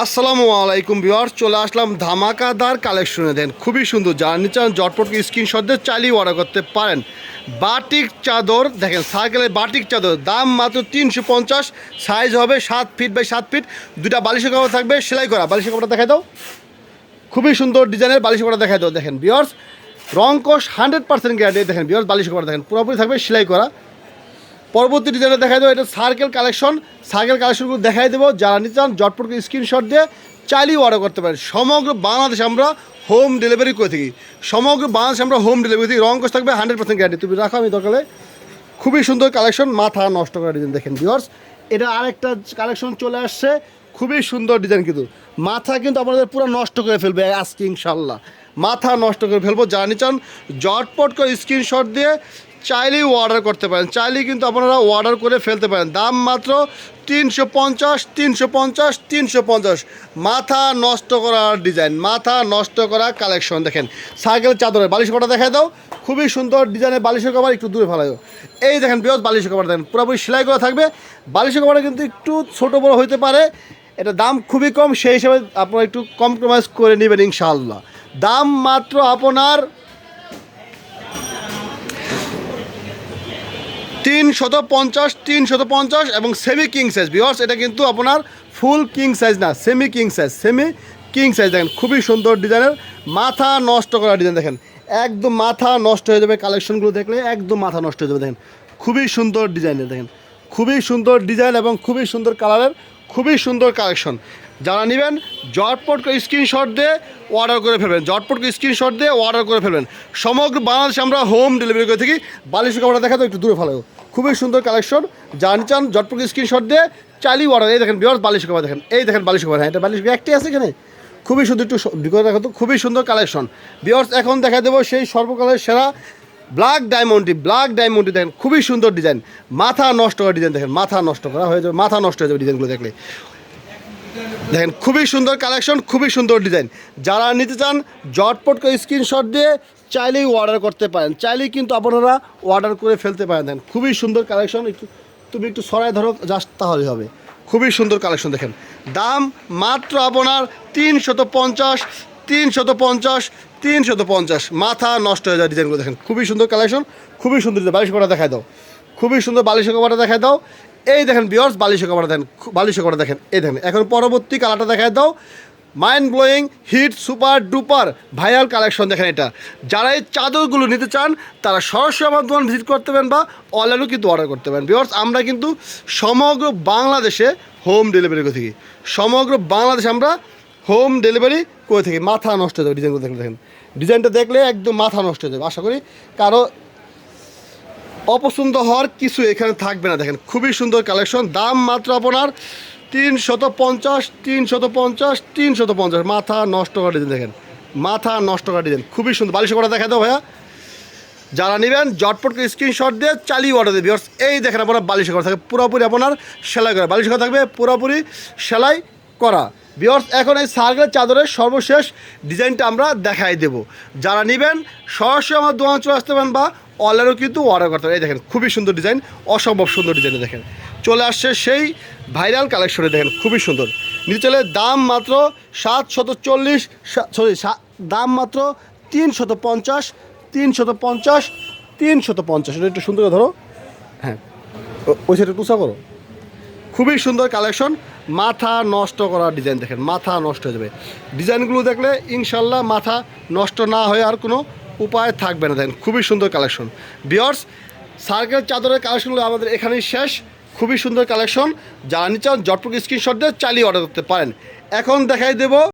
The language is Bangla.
আসসালামু আলাইকুম বিওয়ার চলে আসলাম ধামাকাদার কালেকশনে দেন খুবই সুন্দর যারা নিচান জটপটকে স্ক্রিনশট দিয়ে চালিয়ে অর্ডার করতে পারেন। বাটিক চাদর, দেখেন সার্কেলের বাটিক চাদর, দাম মাত্র তিনশো পঞ্চাশ সাইজ হবে সাত ফিট বাই সাত ফিট দুটা বালিশের কাপড় থাকবে, সেলাই করা। বালিশের কাপড়টা দেখাই দাও। খুবই সুন্দর ডিজাইনের বালিশ কপড়া দেখাই দাও। দেখেন বিয়ার্স রং কোষ হান্ড্রেড পার্সেন্ট গ্যারান্টি দেখেন বিয়ার্স বালিশ কপড়া দেখেন, পুরোপুরি থাকবে সেলাই করা। পরবর্তী ডিজাইনে দেখাই দেবো, এটা সার্কেল কালেকশন সার্কেল কালেকশনগুলো দেখাই দেবো। যারা নিতে চান জটপটকে স্ক্রিনশট দিয়ে চাইলেই অর্ডার করতে পারেন। সমগ্র বাংলাদেশে আমরা হোম ডেলিভারি করে থাকি। সমগ্র বাংলাদেশে আমরা হোম ডেলিভারি থাকি। রং কোষ থাকবে হান্ড্রেড পার্সেন্ট গ্যারান্টি তুমি রাখো আমি দরকারে খুবই সুন্দর কালেকশন মাথা নষ্ট করা ডিজাইন দেখেন ভিওর্স এটা আরেকটা কালেকশন চলে আসছে। খুবই সুন্দর ডিজাইন কিন্তু। মাথা কিন্তু আপনাদের পুরো নষ্ট করে ফেলবে আজকে ইনশাল্লাহ মাথা নষ্ট করে ফেলব। জানি চান জটপট করে স্ক্রিনশট দিয়ে চাইলেই অর্ডার করতে পারেন, চাইলেই কিন্তু আপনারা অর্ডার করে ফেলতে পারেন। দাম মাত্র তিনশো পঞ্চাশ তিনশো পঞ্চাশ তিনশো পঞ্চাশ। মাথা নষ্ট করার ডিজাইন মাথা নষ্ট করা কালেকশন দেখেন সাইকেল চাদরের বালিশ কটা দেখায় দাও। খুবই সুন্দর ডিজাইনের বালিশের কভার একটু দূরে ফেলাইও। এই দেখেন বৃহৎ বালিশের কভার দেখেন, পুরোপুরি সেলাই করা থাকবে। বালিশের কভারটা কিন্তু একটু ছোটো বড়ো হইতে পারে। এটা দাম খুবই কম, সেই হিসাবে আপনারা একটু কম্প্রোমাইজ করে নেবেন ইনশাআল্লাহ। দাম মাত্র আপনার তিন শত পঞ্চাশ, তিনশত পঞ্চাশ এবং সেমি কিং সাইজ বিহর্স এটা কিন্তু আপনার ফুল কিং সাইজ না semi king size semi king size দেখেন, খুবই সুন্দর ডিজাইনের মাথা নষ্ট করা ডিজাইন দেখেন। একদম মাথা নষ্ট হয়ে যাবে কালেকশনগুলো দেখলে, একদম মাথা নষ্ট হয়ে যাবে দেখেন। খুবই সুন্দর ডিজাইনের দেখেন। খুবই সুন্দর ডিজাইন এবং খুবই সুন্দর কালারের খুবই সুন্দর কালেকশন। যারা নেবেন জটপট করে স্ক্রিনশট দিয়ে অর্ডার করে ফেলবেন। জটপট করে স্ক্রিনশট দিয়ে অর্ডার করে ফেলবেন। সমগ্র বাংলাদেশে আমরা হোম ডেলিভারি করে থাকি। বালিশ কাপড়টা দেখা তো একটু দূরে ফেলো। খুবই সুন্দর কালেকশন। যারা চান জটপট করে স্ক্রিনশট দিয়ে চালিয়ে অর্ডার এই দেখেন বিয়ার্স বালিশ কাপড় দেখেন। এই দেখেন বালিশ কাপড়। হ্যাঁ এটা বালিশ একটি আছে এখানে। খুবই সুন্দর একটু দেখো তো। খুবই সুন্দর কালেকশন। বিয়ার্স, এখন দেখা দেবো সেই সর্বকালের সেরা ব্ল্যাক ডায়মন্ডটি ব্ল্যাক ডায়মন্ডটি দেখেন, খুবই সুন্দর ডিজাইন মাথা নষ্ট করা ডিজাইন দেখেন, মাথা নষ্ট করা হয়ে যাবে, মাথা নষ্ট হয়ে যাবে ডিজাইনগুলো দেখলে। দেখেন, খুবই সুন্দর কালেকশন খুবই সুন্দর ডিজাইন যারা নিতে চান জটপট করে স্ক্রিনশট দিয়ে চাইলেই অর্ডার করতে পারেন। চাইলেই কিন্তু আপনারা অর্ডার করে ফেলতে পারেন। দেখেন, খুবই সুন্দর কালেকশন একটু, তুমি একটু সরাই ধরো জাস্ট তাহলেই হবে। খুবই সুন্দর কালেকশন দেখেন। দাম মাত্র আপনার তিন শত পঞ্চাশ। তিন শত পঞ্চাশ, তিনশত পঞ্চাশ। মাথা নষ্ট হয়ে যায় ডিজাইনগুলো দেখেন। খুবই সুন্দর কালেকশন খুবই সুন্দর বালিশ করা দেখায় দাও। খুবই সুন্দর বালিশের কভারটা দেখায় দাও। এই দেখেন বিয়ার্স বালিশের কভারটা দেখেন। বালিশের কভারটা দেখেন। এই দেখেন, এখন পরবর্তী কালারটা দেখায় দাও। Mind blowing hit super duper viral collection দেখেন এটা। যারা এই চাদরগুলো নিতে চান, তারা সরাসরি আমার দোকান ভিজিট করতে পারেন বা অনলাইনেও কিন্তু অর্ডার করতে পারেন। বিয়ার্স আমরা কিন্তু সমগ্র বাংলাদেশে হোম ডেলিভারি করে থাকি। সমগ্র বাংলাদেশে আমরা হোম ডেলিভারি করে থাকি? মাথা নষ্ট হয়ে যাবে ডিজাইনগুলো দেখলে, দেখেন। ডিজাইনটা দেখলে একদম মাথা নষ্ট হয়ে যাবে, আশা করি। কারও অপছন্দ হওয়ার কিছু এখানে থাকবে না, দেখেন। খুবই সুন্দর কালেকশন, দাম মাত্র আপনার তিন শত পঞ্চাশ তিন শত পঞ্চাশ তিন শত পঞ্চাশ। মাথা নষ্ট করা ডিজাইন, দেখেন। মাথা নষ্ট করা ডিজাইন, খুবই সুন্দর। বালিশ করা দেখা দাও ভাইয়া। যারা নেবেন জটপট করে স্ক্রিনশট দিয়ে চালিয়ে অর্ডার দেবে এই দেখেন আপনার বালিশ করা থাকে, পুরোপুরি আপনার সেলাই করা। বালিশ করা থাকবে পুরোপুরি সেলাই করা। বিয়র্স এখন এই সার্কেল চাদরের সর্বশেষ ডিজাইনটা আমরা দেখাই দেব। যারা নেবেন, সরাসরি আমার দোকান চলে আসতে পারেন বা অনলাইনেও কিন্তু অর্ডার করতে পারেন। এই দেখেন, খুবই সুন্দর ডিজাইন, অসম্ভব সুন্দর ডিজাইন দেখেন। চলে আসছে সেই ভাইরাল কালেকশনে দেখেন, খুবই সুন্দর। নিচে চলে দাম মাত্র সাত শত চল্লিশ সরি দাম মাত্র তিন শত পঞ্চাশ তিন শত পঞ্চাশ তিন শত পঞ্চাশ। এটা একটু সুন্দর ধরো। হ্যাঁ। ওই সাইডে টুসা করো। খুবই সুন্দর কালেকশন। মাথা নষ্ট করা ডিজাইন দেখেন, মাথা নষ্ট হয়ে যাবে। ডিজাইনগুলো দেখলে ইনশাল্লাহ মাথা নষ্ট না হয়ে আর কোনো উপায় থাকবে না। দেখেন, খুবই সুন্দর কালেকশন। বিয়ার্স সার্কেল চাদরের কালেকশনগুলো আমাদের এখানেই শেষ। খুবই সুন্দর কালেকশন। জানি চান জটপুক স্ক্রিনশট দিয়ে চালিয়ে অর্ডার করতে পারেন। এখন দেখাই দেবো